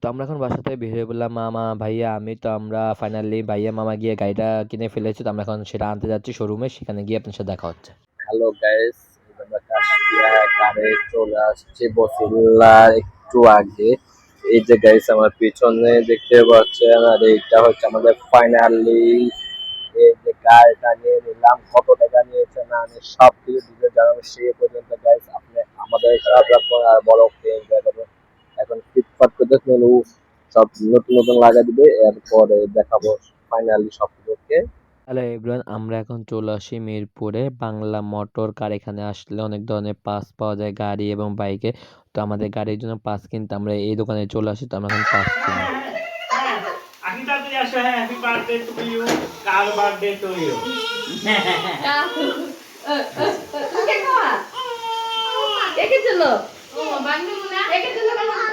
তো আমরা এখন বাসা থেকে বের হয়ে পড়লাম মামা, ভাইয়া, আমি তো আমরা ফাইনালি ভাইয়া, মামা গিয়ে গাড়িটা কিনে ফেলেছি, তো আমরা এখন সেটা আনতে যাচ্ছি শোরুমে সেখানে গিয়ে আপনার সাথে দেখা হচ্ছে। হ্যালো গাইস কারে চলে আসছি বসিল্লার একটু আগে। এই যে গাইস আমার পিছনে দেখতে পাচ্ছেন, আর এইটা হচ্ছে আমাদের ফাইনালি এই যে গাড়িটা নিয়ে নিলাম, কত টাকা নিয়েছে না আমি সব কিছু ডিটেল জানাব সে পর্যন্ত গাইস আপনি আমাদের খারাপ রাখবেন আর বড় করবেন এখন ফিটফাট করে দেখবেন ও সব নতুন নতুন লাগা দিবে এরপরে দেখাবো ফাইনালি সব কিছুকে হ্যালো এভরিওয়ান আমরা এখন চলে আসি মিরপুরে বাংলা মোটর কার এখানে আসলে অনেক ধরনের পাস পাওয়া যায় গাড়ি এবং বাইকে তো আমাদের গাড়ির জন্য পাস কিনতে আমরা এই দোকানে চলে আসি তো আমরা এখন পাস কিনি আগে তাড়াতাড়ি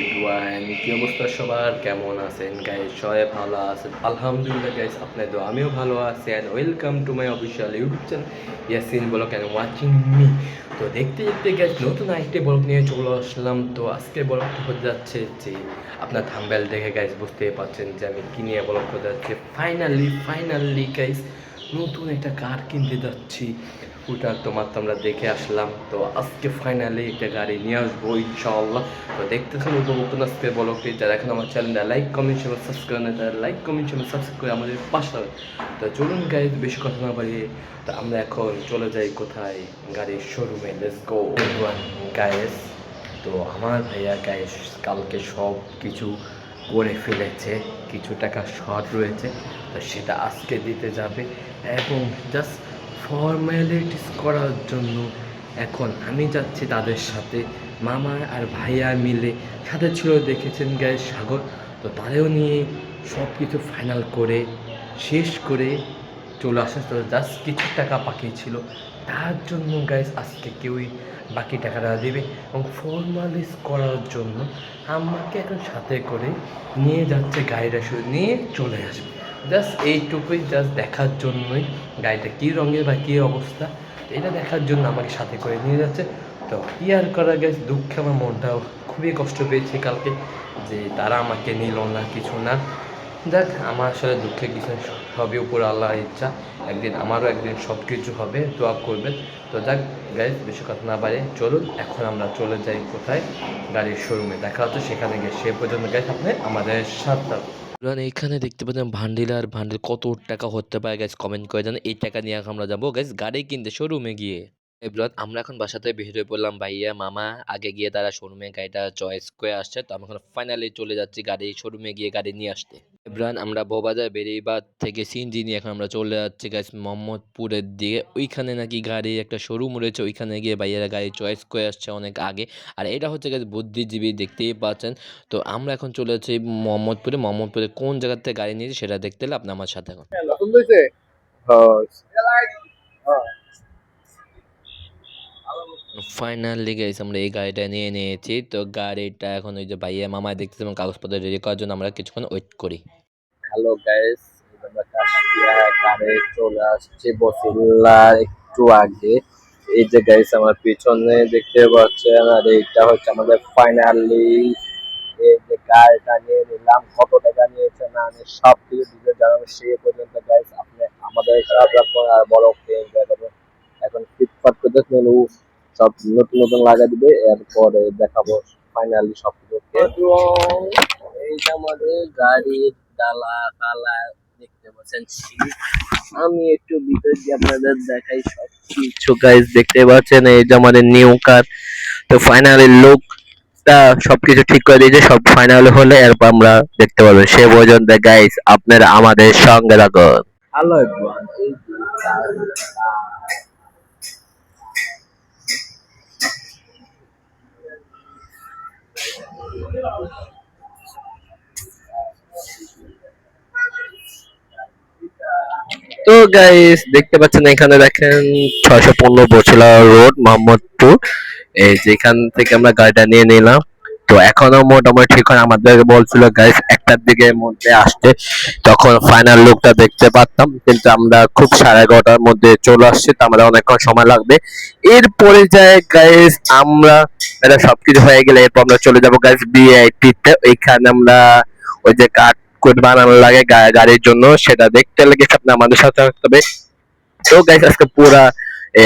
এভরিওয়ান কি অবস্থা সবার? কেমন আছেন? গাইস সবাই ভালো আছেন? আলহামদুলিল্লাহ গাইস আপনাদের আমিও ভালো আছি and welcome to my official YouTube channel Yasin blog and watching me তো দেখতে দেখতে গাইস নতুন আরেকটি ব্লগ নিয়ে চলে আসলাম। তো আজকে ব্লগটা হতে যাচ্ছে যে, আপনার থাম্বেল দেখে গাইস বুঝতেই পারছেন যে আমি কি নিয়ে ব্লগ করতে যাচ্ছি। ফাইনালি ফাইনালি গাইস নতুন একটা কার কিনতে যাচ্ছি। ওটা তোমার তো আমরা দেখে আসলাম। তো আজকে ফাইনালি একটা গাড়ি নিয়ে আসব ইনশাআল্লাহ। তো দেখতেছেন উপভোগ আজকে ব্লগটি যারা এখন আমার চ্যানেলটা লাইক কমেন্ট চ্যানেল সাবস্ক্রাইব না, তারা লাইক কমেন্ট চ্যানেল সাবস্ক্রাইব করে আমাদের পাশে। তো চলুন গাড়ি বেশি কথা না বাড়িয়ে, তো আমরা এখন চলে যাই কোথায়? গাড়ির শোরুমে লেটস গো গায়েস তো আমার ভাইয়া গায়েস কালকে সব কিছু করে ফেলেছে, কিছু টাকা শর্ট রয়েছে, তো সেটা আজকে দিতে যাবে। এবং জাস্ট ফর্মালিটিস করার জন্য এখন আমি যাচ্ছি তাদের সাথে। মামা আর ভাইয়া মিলে সাথে ছিল দেখেছেন গায়ে সাগর। তো তাদেরও নিয়ে সব কিছু ফাইনাল করে, শেষ করে চলে আসে। তো জাস্ট কিছু টাকা বাকি ছিল। তার জন্য গাইস আজকে কেউই বাকি টাকাটা দেবে। এবং ফর্মালিস করার জন্য আমাকে এখন সাথে করে নিয়ে যাচ্ছে গাড়িটা শুধু নিয়ে চলে আসবে। জাস্ট এইটুকুই জাস্ট দেখার জন্যই গাড়িটা কী রঙের বা কী অবস্থা এটা দেখার জন্য আমাকে সাথে করে নিয়ে যাচ্ছে। তো কি আর করা গেছে দুঃখে আমার মনটাও খুবই কষ্ট পেয়েছে কালকে যে তারা আমাকে নিল না, কিছু না। দেখ আমার আসলে দুঃখে কিছু সবই উপর আল্লাহ ইচ্ছা। একদিন আমারও একদিন সব কিছু হবে, দোয়া করবেন। তো যাক গাইজ বেশি কথা না বাড়ে চলুন, এখন আমরা চলে যাই কোথায়? গাড়ির শোরুমে দেখা হচ্ছে সেখানে গিয়ে। সে পর্যন্ত গাইজ আপনি আমাদের সাথে এভরিওয়ান এখানে দেখতে পাচ্ছেন ভান্ডিল আর ভান্ডিল কত টাকা হতে পারে গ্যাস কমেন্ট করে জানেন। এই টাকা নিয়ে আমরা যাব। গ্যাস গাড়ি কিনতে শোরুমে গিয়ে। এভরিওয়ান আমরা এখন বাসাতে বের হয়ে পড়লাম ভাইয়া মামা। আগে গিয়ে তারা শোরুমে গাড়িটা চয়েস করে আসছে তো আমরা এখন ফাইনালি চলে যাচ্ছি গাড়ি শোরুমে গিয়ে গাড়ি নিয়ে আসতে। এভরিওয়ান আমরা বৌবাজার বেরিয়েবার থেকে সিনজি নিয়ে এখন আমরা চলে যাচ্ছি গাইজ মোহাম্মদপুরের দিকে। ওইখানে নাকি গাড়ি একটা শোরুম রয়েছে ওইখানে গিয়ে ভাইয়ারা গাড়ি চয়েস করে আসছে অনেক আগে। আর এটা হচ্ছে গাইজ বুদ্ধিজীবী দেখতেই পাচ্ছেন। তো আমরা এখন চলে যাচ্ছি মোহাম্মদপুরে। মোহাম্মদপুরে কোন জায়গার থেকে গাড়ি নিয়েছি সেটা দেখতে হলে আপনি আমার সাথে এখন। হয়েছে? ফাইনালি গাইস আমরা এই গাড়িটা নিয়ে নিয়েছি। তো গাড়িটা এখন ওই যে ভাইয়া মামা দেখতেছি এবং কাগজপত্র রেডি করার জন্য আমরা কিছুক্ষণ ওয়েট করি। হ্যালো গাইস আমরা কাশিয়া কারে চলে আসছি বসিল্লার একটু আগে। এই যে গাইস আমার পিছনে দেখতে পাচ্ছেন আর এইটা হচ্ছে আমাদের ফাইনালি এই যে গাড়িটা নিয়ে নিলাম, কত টাকা নিয়েছে না আমি সব কিছু ডিটেল জানাব সে পর্যন্ত গাইস আপনি আমাদের খারাপ রাখবেন আর বড় এখন ফিটফাট করে দেখবেন ও সব নতুন নতুন লাগা দিবে এরপরে দেখাবো ফাইনালি সব কিছু আমাদের গাড়ির ডালা কালা দেখতে পাচ্ছেন আমি একটু ভিতরে দিয়ে আপনাদের দেখাই সব কিছু গাইজ দেখতে পাচ্ছেন এই যে আমাদের নিউ কার তো ফাইনালি লুকটা সবকিছু ঠিক করে দিয়েছে সব ফাইনাল হলে এরপর আমরা দেখতে পারব। সে পর্যন্ত গাইজ আপনারা আমাদের সঙ্গে থাকুন। হ্যালো এভরিওয়ান এই যে car- তো গাইস দেখতে পাচ্ছেন এখানে দেখেন ছয়শো পনেরো বছলা রোড মোহাম্মদপুর। এই যেখান থেকে আমরা গাড়িটা নিয়ে নিলাম। তো এখনও মোটামুটি ঠিক আমাদের বলছিল গাইস একটার দিকে মধ্যে আসতে। তখন ফাইনাল লুকটা দেখতে পারতাম, কিন্তু আমরা খুব সাড়ে এগারোটার মধ্যে চলে আসছি, তো আমাদের অনেকক্ষণ সময় লাগবে। এরপরে যায় গাইস আমরা এটা সবকিছু হয়ে গেলে এরপর আমরা চলে যাব গাইস বিআইটি তে। ওইখানে আমরা ওই যে কাঠ কোড বানানো লাগে গাড়ির জন্য, সেটা দেখতে লেগে আপনি আমাদের সাথে থাকতে হবে। তো গাইস আজকে পুরা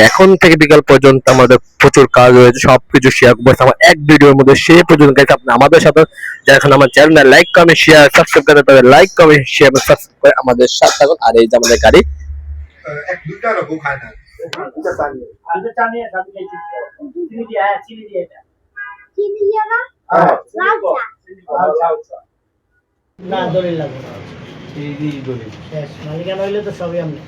এখন থেকে বিকাল পর্যন্ত আমাদের প্রচুর কাজ রয়েছে সবকিছু শেয়ার করব। আমার এক ভিডিওর মধ্যে সে পর্যন্ত গাইস আপনি আমাদের সাথে। যারা এখন আমার channel like comment share subscribe করে তাদের লাইক কমেন্ট শেয়ার সাবস্ক্রাইব করে আমাদের সাথে থাকুন। আর এই যে আমাদের গাড়ি। এক দুটা রকম খায় না আমি জানি আমি খাইছি চিনি দিয়ে চিনি দিয়ে এটা চিনি দিয়ে না। হ্যাঁ। লাল চা আচ্ছা আচ্ছা না দলিল। লাগবে মালিকানা হইলে তো সবই আপনি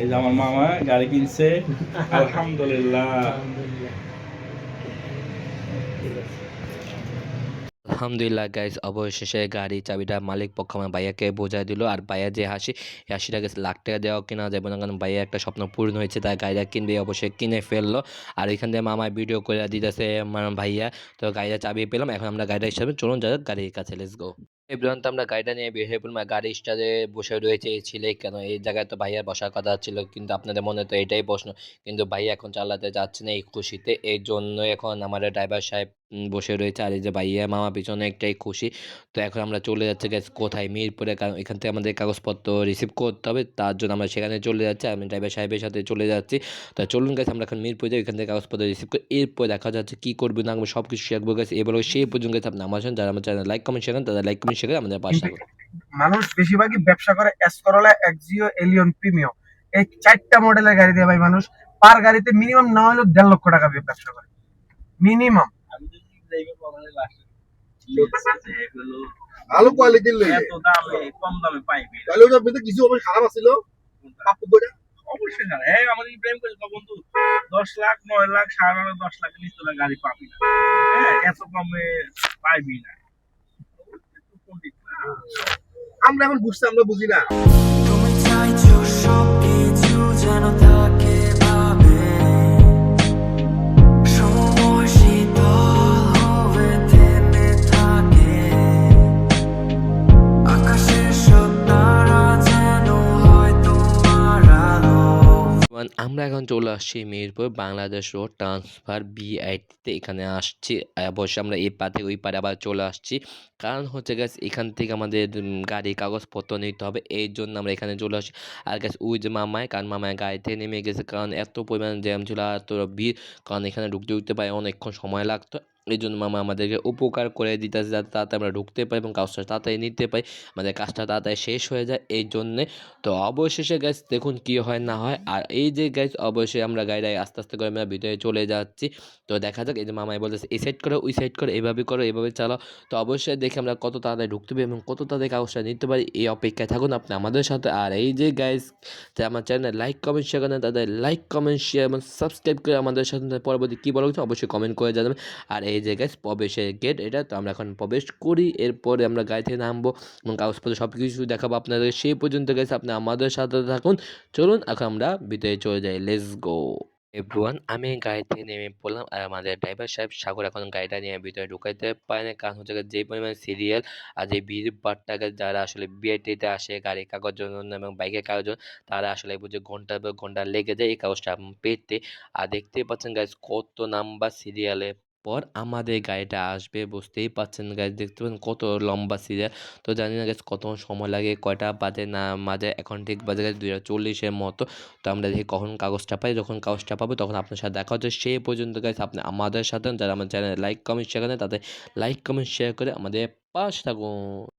এই যে আমার মামা গাড়ি কিনছে আলহামদুলিল্লাহ আলহামদুলিল্লাহ গাইস অবশেষে গাড়ি চাবিটা মালিক পক্ষ আমার ভাইয়াকে বোঝাই দিল। আর ভাইয়া যে হাসি হাসিটা গেছে লাখ টাকা দেওয়া কিনা যাবে না কারণ ভাইয়া একটা স্বপ্ন পূর্ণ হয়েছে তাই গাড়িটা কিনবে অবশ্যই কিনে ফেলল। আর এখান থেকে মামা ভিডিও করে দিতেছে আমার ভাইয়া। তো গাড়িটা চাবি পেলাম এখন আমরা গাড়িটা হিসাবে চলুন যা যাক গাড়ির কাছে লেটস গো পর্যন্ত আমরা গাড়িটা নিয়ে বের হয়ে পড়লাম। গাড়ি স্টারে বসে রয়েছে এই ছেলে কেন? এই জায়গায় তো ভাইয়ার বসার কথা ছিল, কিন্তু আপনাদের মনে তো এটাই প্রশ্ন। কিন্তু ভাইয়া এখন চালাতে যাচ্ছে না এই খুশিতে। এই জন্য এখন আমাদের ড্রাইভার সাহেব বসে রয়েছে। আর এই যে ভাইয়া মামা পিছনে একটাই খুশি। তো এখন আমরা চলে যাচ্ছি গ্যাস কোথায়? মিরপুরে। কারণ এখান থেকে আমাদের কাগজপত্র রিসিভ করতে হবে। তার জন্য আমরা সেখানে চলে যাচ্ছি। আমি ড্রাইভার সাহেবের সাথে চলে যাচ্ছি। তো চলুন গেছে আমরা এখন মিরপুরে যাই। এখান থেকে কাগজপত্র রিসিভ করি। এরপর দেখা যাচ্ছে কী করব না সব কিছু করব গেছে এবার সেই পর্যন্ত গেছে আপনি আমার যারা আমার চ্যানেল লাইক কমেন্ট শেয়ার তাদের লাইক কমেন্ট শেয়ার আমাদের পাশে। মানুষ বেশিরভাগই ব্যবসা করে এসকরোলা এক্সিও এলিয়ন প্রিমিয়াম এই চারটা মডেলের গাড়ি দিয়ে ভাই মানুষ। পার গাড়িতে মিনিমাম না হলেও দেড় লক্ষ টাকা ব্যবসা করে। মিনিমাম ভালো কোয়ালিটির লইলে এত দামে কম দামে পাইবি তাহলে ওটার ভিতরে কিছু অবশ্য খারাপ দুটা অবশ্যই না হ্যাঁ আমাদের ইব্রাহিম করে বন্ধু দশ লাখ নয় লাখ সাড়ে নয় দশ লাখ নিচে তোরা গাড়ি পাবি না। হ্যাঁ এত কমে পাইবি না। আমরা এখন বুঝতে আমরা বুঝি না। তুমি চাইছো সবকিছু যেন থাকে বর্তমান আমরা এখন চলে আসছি মিরপুর বাংলাদেশ রোড ট্রান্সফার বিআইটিতে এখানে আসছি। অবশ্যই আমরা এই পাতে, ওই পারে আবার চলে আসছি। কারণ হচ্ছে গ্যাস এখান থেকে আমাদের গাড়ির কাগজপত্র নিতে হবে। এই জন্য আমরা এখানে চলে আসি আর গ্যাস ওই যে মামায় কারণ মামায় গাড়িতে নেমে গেছে। কারণ এত পরিমাণ জ্যাম ছিল আর এত ভিড়। কারণ এখানে ঢুকতে ঢুকতে পারে অনেকক্ষণ সময় লাগতো। এই জন্য মামা আমাদেরকে উপকার করে দিতেছে যাতে তাড়াতাড়ি আমরা ঢুকতে পাই এবং কাজটা তাড়াতাড়ি নিতে পাই। আমাদের কাজটা তাড়াতাড়ি শেষ হয়ে যায় এই জন্যে তো অবশেষে গ্যাস দেখুন কি হয় না হয়। আর এই যে গ্যাস অবশ্যই আমরা গাড়িটায় আস্তে আস্তে করে আমরা ভিতরে চলে যাচ্ছি। তো দেখা যাক এই যে মামাই বলতেছে, এই সাইড করো, ওই সাইড করো, এভাবে করো, এভাবে চালাও। তো অবশ্যই দেখে আমরা কত তাড়াতাড়ি ঢুকতে পারি এবং কত তাড়াতাড়ি কাগজটা নিতে পারি এই অপেক্ষায় থাকুন আপনি আমাদের সাথে। আর এই যে গ্যাস যে আমার চ্যানেল লাইক কমেন্ট শেয়ার করেন, তাদের লাইক কমেন্ট শেয়ার এবং সাবস্ক্রাইব করে আমাদের সাথে পরবর্তী কী বলা অবশ্যই কমেন্ট করে জানাবেন। আর এই যে গাইস প্রবেশের গেট এটা তো আমরা এখন প্রবেশ করি। এরপরে আমরা গাড়ি থেকে নামবো এবং কাগজপত্র সব কিছু দেখাবো আপনাদের। সেই পর্যন্ত গেছে আপনি আমাদের সাথে থাকুন। চলুন, এখন আমরা ভিতরে চলে যাই। লেটস গো এভরিওয়ান আমি গাড়ি থেকে নেমে পড়লাম আর আমাদের ড্রাইভার সাহেব সাগর এখন গাড়িটা নিয়ে ভিতরে ঢুকাইতে পারে না কারণ হচ্ছে যে পরিমাণ সিরিয়াল আর যে ভিড় বাট্টাকে যারা আসলে বিআইটিতে আসে, গাড়ির কাগজ এবং বাইকের কাগজ, তারা আসলে বুঝে ঘণ্টা পর ঘণ্টা লেগে যায় এই কাগজটা পেতে। আর দেখতেই পাচ্ছেন গাইজ কত নাম্বার সিরিয়ালে পর আমাদের গাড়িটা আসবে, বুঝতেই পাচ্ছেন গাইজ দেখতে পাচ্ছেন কত লম্বা সিরিয়াল তো জানি না গাইজ কত সময় লাগে, কয়টা বাজে না মাঝে এখন ঠিক বাজে গেছে দুই চল্লিশের মতো। তো আমরা দেখি কখন কাগজটা পাই, যখন কাগজটা পাবো তখন আপনার সাথে দেখা হচ্ছে। সেই পর্যন্ত গাইজ আপনি আমাদের সাথে যারা আমার চ্যানেলে লাইক কমেন্ট শেয়ার করেন, তাদের লাইক কমেন্ট শেয়ার করে আমাদের পাশ থাকুন।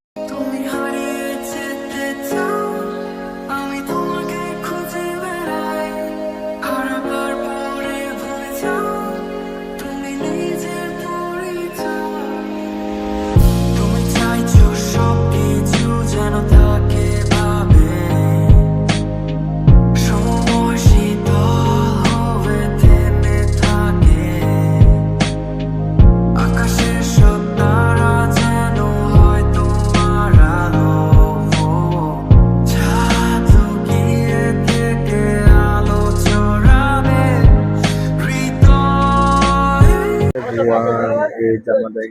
যে আমাদের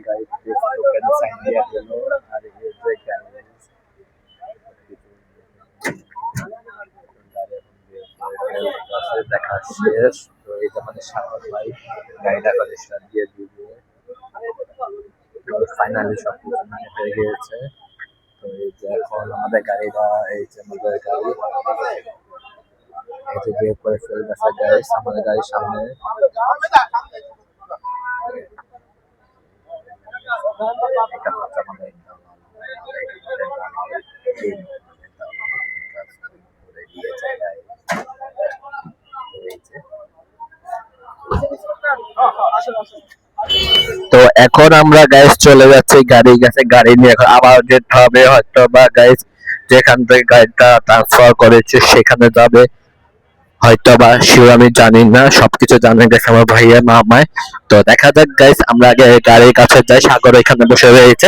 টোকেন সাইন হলো আর এই যে দেখা শেষ তো এই যে আমাদের সাগর ভাই গাড়িটা কন্ডিশনার দিয়ে দিবে ফাইনালি সব কিছু হয়ে গিয়েছে তো এই যে এখন আমাদের গাড়িটা এই যে আমাদের গাড়ি এই যে বের করে গাড়ি আমাদের গাড়ির সামনে এটা হচ্ছে আমাদের তো এখন আমরা গাইস চলে যাচ্ছি গাড়ি গেছে গাড়ি নিয়ে এখন আবার যেতে হবে হয়তো বা গাইস যেখান থেকে গাড়িটা ট্রান্সফার করেছে, সেখানে যাবে। হয়তো বা শিওর আমি জানি না, সবকিছু জানে গেছে আমার ভাইয়া মামায় তো দেখা যাক গাইস আমরা আগে গাড়ির কাছে যাই, সাগর এখানে বসে রয়েছে।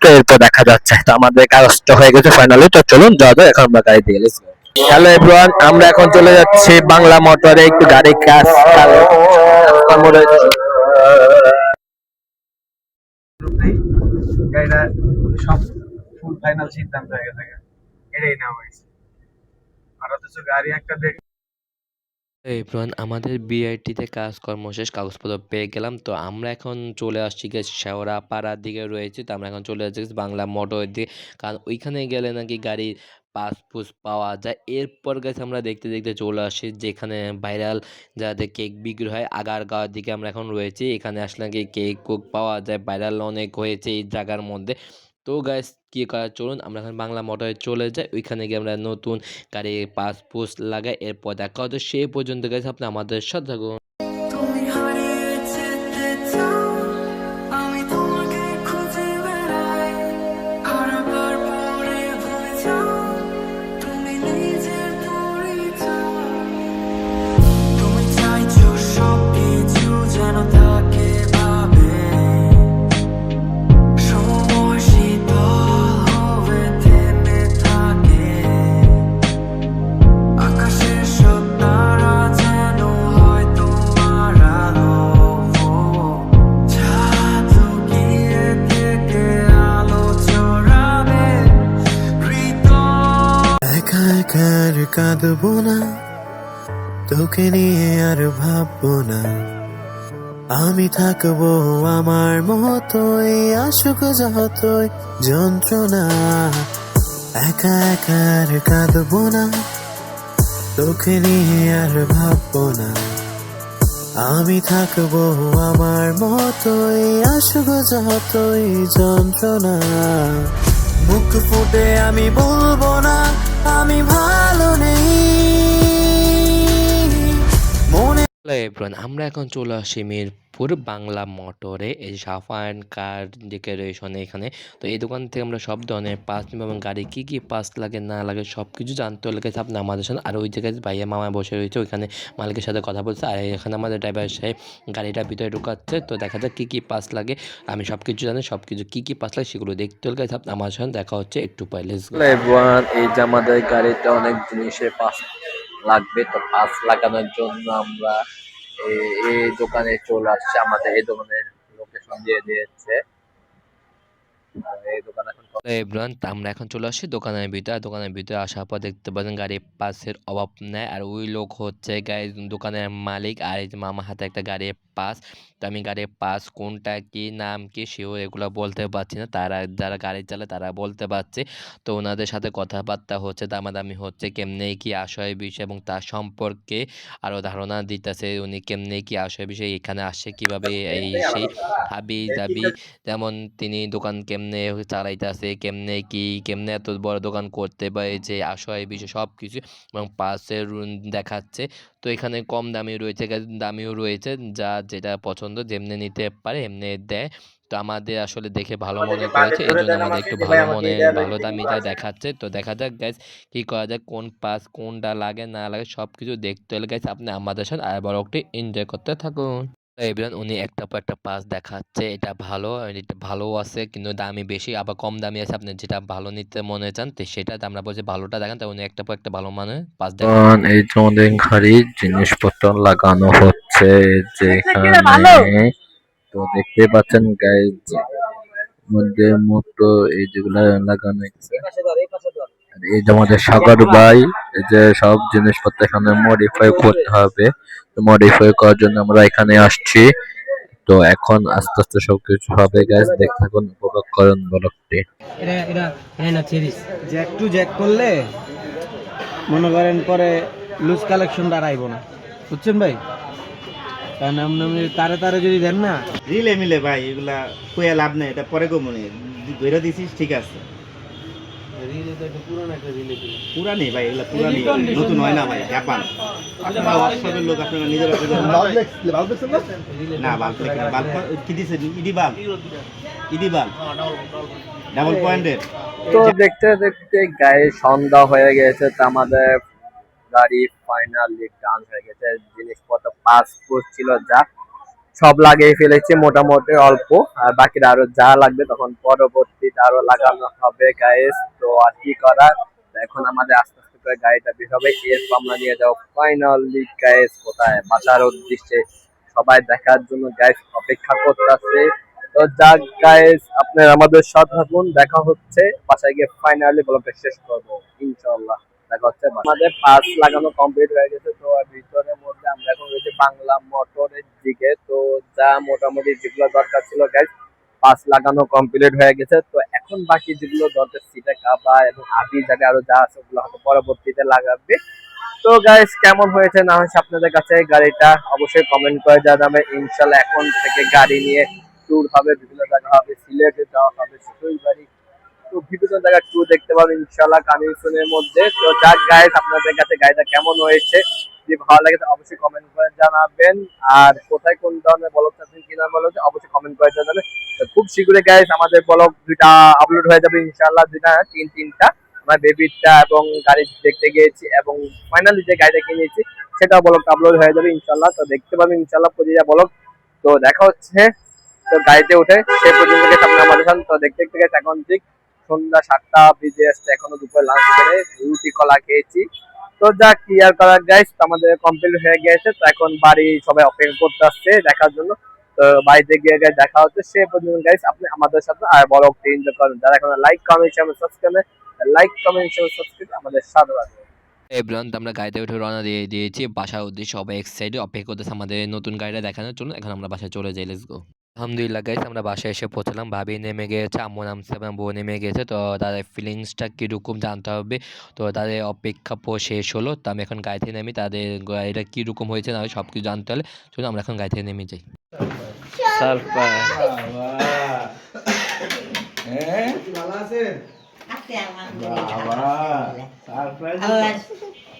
তো এরপর দেখা যাচ্ছে। তো আমাদের কাজটা হয়ে গেছে ফাইনালি তো চলুন যাওয়া যাক, এখন আমরা গাড়ি দিয়ে গেছি হ্যালো এভরিওয়ান আমরা এখন চলে যাচ্ছি বাংলা মোটরে, একটু গাড়ি কাজ সব ফুল ফাইনাল সিদ্ধান্ত হয়ে গেছে। এটাই নেওয়া হয়েছে। আর অথচ গাড়ি একটা দেখ এভরিওয়ান আমাদের বিআইটিতে কাজকর্ম শেষ, কাগজপত্র পেয়ে গেলাম। তো আমরা এখন চলে আসছি গেছি শেওড়া পাড়ার দিকে রয়েছে। তো আমরা এখন চলে যাচ্ছি বাংলা মোটরের দিকে কারণ ওইখানে গেলে নাকি গাড়ির পাসপোস পাওয়া যায়। এরপর গেছে আমরা দেখতে দেখতে চলে আসি যেখানে ভাইরাল যাতে কেক বিক্রি হয়। আগারগাঁওয়ের দিকে আমরা এখন রয়েছি। এখানে আসলে নাকি কেক কুক পাওয়া যায়। ভাইরাল অনেক হয়েছে এই জায়গার মধ্যে। তো গাইস কী করা চলুন, আমরা এখন বাংলা মোটরে চলে যাই। ওইখানে গিয়ে আমরা নতুন গাড়ি পাস পোস্ট লাগাই, এরপর দেখা হতো সেই পর্যন্ত গাইস আপনি আমাদের সাথে থাকুন। থাকব আমার মতোই, আসুক যতই যন্ত্রণা। একা একা আর কাঁদবো না, তোকে নিয়ে আর ভাববো না। আমি থাকব আমার মতোই, আসুক যতই যন্ত্রণা। মুখ ফুটে আমি বলব না, আমি ভালো নেই। হ্যালো আমরা এখন চলে আসি মিরপুর বাংলা মোটরে, এই সাফায়ান কার ডেকোরেশন এখানে তো এই দোকান থেকে আমরা সব ধরনের পাস নিব এবং গাড়ি কী কী পাস লাগে, না লাগে সব কিছু জানতে হলে গেছে আপনি আমাদের সাথে আর ওই জায়গায় ভাইয়া মামা বসে রয়েছে, ওইখানে মালিকের সাথে কথা বলছে। আর এখানে আমাদের ড্রাইভার সাহেব গাড়িটার ভিতরে ঢুকাচ্ছে। তো দেখা যাক কী কী পাস লাগে। আমি সব কিছু জানি সব কিছু কী কী পাস লাগে সেগুলো দেখতে হলে গেছে আপনি আমার সাথে দেখা হচ্ছে একটু এভরিওয়ান এই যে আমাদের গাড়িতে অনেক জিনিসের পাস লাগবে। তো পাস লাগানোর জন্য আমরা এই- দোকানে চলে আসছে। আমাদের এই দোকানের লোকেশন দিয়ে দিয়েছে। এভরিওয়ান আমরা এখন চলে আসি দোকানের ভিতরে। দোকানের ভিতরে আসার পর দেখতে পাচ্ছেন গাড়ির পাসের অভাব নেই। আর ওই লোক হচ্ছে গাড়ি দোকানের মালিক। আর এই মামা হাতে একটা গাড়ির পাস তো আমি গাড়ির পাস কোনটা কি নাম কি সেও এগুলো বলতে পারছি না। তারা যারা গাড়ি চালায় তারা বলতে পারছে। তো ওনাদের সাথে কথাবার্তা হচ্ছে দামাদামি হচ্ছে কেমনে কি আশয় বিষয় এবং তার সম্পর্কে আরও ধারণা দিতেছে। উনি কেমনে কি আশয় বিষয় এখানে আসছে কীভাবে এই সেই হাবি জাবি যেমন তিনি দোকান কেমনে চালাইতেছে কেমনে কি কেমনে এত বড় দোকান করতে পারে যে আশয় বিষয় সব কিছু এবং পাশের দেখাচ্ছে। তো এখানে কম দামি রয়েছে দামিও রয়েছে যা যেটা পছন্দ যেমনি নিতে পারে এমনি দেয়। তো আমাদের আসলে দেখে ভালো মনে করেছে এই জন্য আমাদের একটু ভালো মনে ভালো দামিটা দেখাচ্ছে। তো দেখা যাক গ্যাস কি করা যায় কোন পাস কোনটা লাগে না লাগে সব কিছু দেখতে হলে গ্যাস আপনি আমাদের সাথে আবার একটু এনজয় করতে থাকুন। এবার উনি একটা পর একটা পাস দেখাচ্ছে এটা ভালো এটা ভালো আছে কিন্তু দামি বেশি আবার কম দামি আছে। আপনি যেটা ভালো নিতে মনে চান তো সেটা আমরা বলছি ভালোটা দেখান তো উনি একটা পর একটা ভালো মানে পাস দেখান এই আমাদের গাড়ির জিনিসপত্র লাগানো হচ্ছে যেখানে তো দেখতে পাচ্ছেন গাইজ মধ্যে মোটো এই যেগুলা লাগানো এই যে আমাদের সাগর ভাই এই যে সব জিনিসপত্র এখানে মডিফাই করতে হবে। মডিফাই করার জন্য আমরা এখানে আসছি। তো এখন আস্তে আস্তে সবকিছু হবে গাইজ দেখতে থাকুন উপভোগ করুন ব্লগটি জ্যাক টু জ্যাক করলে মনে করেন পরে লুজ কালেকশনটা আর আইব না। বুঝছেন ভাই? কারণ আপনি তারে তারে যদি দেন না। রিলে মিলে ভাই এগুলা কইয়া লাভ নেই এটা পরে গো মনে ধরে দিছিস ঠিক আছে। পুরানি ভাই এগুলা পুরানি নতুন হয় না ভাই জাপান আপনারা ওয়ার্কশপের লোক আপনারা নিজেরা না বাল্ব বাল্ব কি দিছে? LED bulb LED bulb double পয়েন্টের তো দেখতে দেখতে গায়ে সন্ধ্যা হয়ে গেছে তো আমাদের গাড়ি ফাইনালি ডান হয়ে গেছে। জিনিসপত্র পাসপোর্ট ছিল যা সব লাগিয়ে ফেলেছি মোটামুটি অল্প। আর বাকিটা আরও যা লাগবে তখন পরবর্তীতে আরও লাগানো হবে গায়েস তো আর কি করার? এখন আমাদের আস্তে আস্তে করে গাড়িটা বের হবে। আমরা নিয়ে যাব ফাইনালি গাইস কোথায়? বাসার উদ্দেশ্যে। সবাই দেখার জন্য গাইস অপেক্ষা করতেছে। তো যাক গাইস আপনারা আমাদের সাথে থাকুন। দেখা হচ্ছে। বাসায় গিয়ে ফাইনালি ব্লগটা শেষ করব, ইনশাআল্লাহ। দেখা হচ্ছে আমাদের পাস লাগানো কমপ্লিট হয়ে গেছে, তো ভিতরের মধ্যে আমরা রয়েছে বাংলা মোটরের দিকে। তো যা মোটামুটি যেগুলো দরকার ছিল গ্যাস পাস লাগানো কমপ্লিট হয়ে গেছে। তো এখন বাকি যেগুলো দরকার, সিটে কাবা এবং আবি জায়গায় আরও যা আছে, ওগুলো হয়তো পরবর্তীতে লাগাবে। তো গাইস কেমন হয়েছে না হয়েছে আপনাদের কাছে গাড়িটা? অবশ্যই কমেন্ট করে জানাবে। ইনশাল্লাহ এখন থেকে গাড়ি নিয়ে ট্যুর হবে, বিভিন্ন জায়গা হবে, সিলেটে যাওয়া হবে বাড়ি। তো বিভিন্ন জায়গায় ট্যুর দেখতে পাবেন ইনশাল্লাহ কামিংসনের মধ্যে। তো যাক গাইস আপনাদের কাছে গাড়িটা কেমন হয়েছে, যদি ভালো লাগে অবশ্যই কমেন্ট করে জানাবেন। আর কোথায় কোন ধরনের ব্লগ চাচ্ছেন কি নাম বলতে অবশ্যই কমেন্ট করে জানাবেন। তো খুব শীঘ্রই গাইস আমাদের ব্লগ দুইটা আপলোড হয়ে যাবে ইনশাল্লাহ দুইটা তিন, তিনটা। আমার বেবিটা এবং গাড়ি দেখতে গিয়েছি এবং ফাইনালি যে গাড়িটা কিনেছি সেটা ব্লগ আপলোড হয়ে যাবে ইনশাল্লাহ তো দেখতে পাবেন ইনশাল্লাহ প্রতিটা ব্লগ তো দেখা হচ্ছে। তো গাড়িতে উঠে, সে পর্যন্ত আপনার আমাদের তো দেখতে দেখতে গেছে, এখন ঠিক সন্ধ্যা সাতটা বেজে আসছে, এখনও দুপুরে লাঞ্চ করে, রুটি, কলা খেয়েছি। তো যা ক্লিয়ার করার গাইস আমাদের কমপ্লিট হয়ে গেছে। তো এখন বাড়ি সবাই অপেক্ষা করতে আসছে দেখার জন্য। তো বাড়িতে গিয়ে guys, দেখা হচ্ছে। সে পর্যন্ত গাইস আপনি আমাদের সাথে আর বড় এনজয় করেন। যারা এখন like comment share subscribe like comment share subscribe আমাদের সাথে রাখবেন তো আমরা গাড়িতে উঠে রওনা দিয়ে দিয়েছি। বাসার উদ্দেশ্যে সবাই এক্সাইটেড অপেক্ষা করতেছে আমাদের নতুন গাড়িটা দেখানোর জন্য। এখন আমরা বাসায় চলে যাই লেটস গো আলহামদুলিল্লাহ গাইস আমরা বাসায় এসে পৌঁছলাম। ভাবি নেমে গিয়েছে আম্মু নামছে এবং বউ নেমে গেছে। তো তাদের ফিলিংসটা কীরকম জানতে হবে। তো তাদের অপেক্ষা পো- শেষ হলো। তো আমি এখন গাড়ি থেকে নেমি তাদের গাড়িটা কীরকম হয়েছে না সব কিছু জানতে হলে চলুন আমরা এখন গাড়ি থেকে নেমে যাই।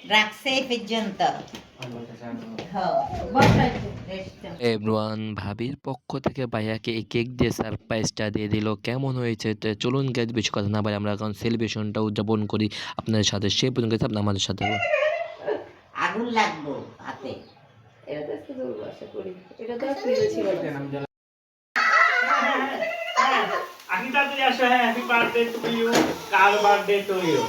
রাখছে এই পর্যন্ত হ্যাঁ। এভরিওয়ান ভাবির পক্ষ থেকে ভাইয়াকে এই কেক দিয়ে সারপ্রাইজটা দিয়ে দিল। কেমন হয়েছে? তো চলুন গাইজ বেশি কথা না বলে আমরা এখন সেলিব্রেশনটা উদযাপন করি। আপনাদের সাথে সে পর্যন্ত গেছে আপনি আমাদের সাথে আগুন লাগবো হাতে। আগে তাড়াতাড়ি আসো হ্যাঁ হ্যাপি বার্থডে টু ইউ কার বার্থডে টু ইউ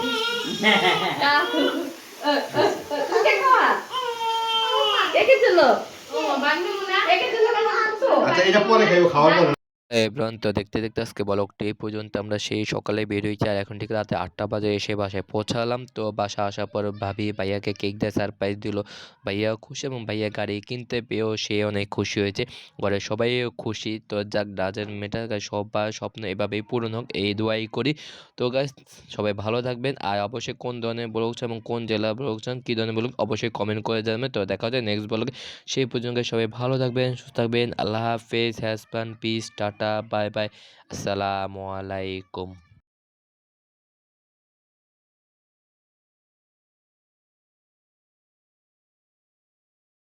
আচ্ছা এটা পরে খাইব খাওয়ার পরে। এভরিওয়ান তো দেখতে দেখতে আজকে ব্লগটি এই পর্যন্ত। আমরা সেই সকালে বের হয়েছি আর এখন ঠিক রাতে আটটা বাজে এসে বাসায় পৌঁছালাম। তো বাসা আসার পর ভাবি ভাইয়াকে কেক দিয়ে সারপ্রাইজ দিল। ভাইয়া খুশি এবং ভাইয়া গাড়ি কিনতে পেয়েও সে অনেক খুশি হয়েছে। ঘরের সবাই খুশি। তো যাক ডাজের মেটার সবার স্বপ্ন এভাবেই পূরণ হোক, এই দোয়াই করি। তো গাছ সবাই ভালো থাকবেন। আর অবশ্যই কোন ধরনের ব্লগ এবং কোন জেলা ব্লগ কী ধরনের ব্লগ, অবশ্যই কমেন্ট করে জানাবেন তো দেখা হচ্ছে নেক্সট ব্লগে সেই পর্যন্ত সবাই ভালো থাকবেন, সুস্থ থাকবেন। আল্লাহ হাফেজ, হ্যাজ হ্যাসপান পিস টাটা বাই বাই। আসসালামু আলাইকুম।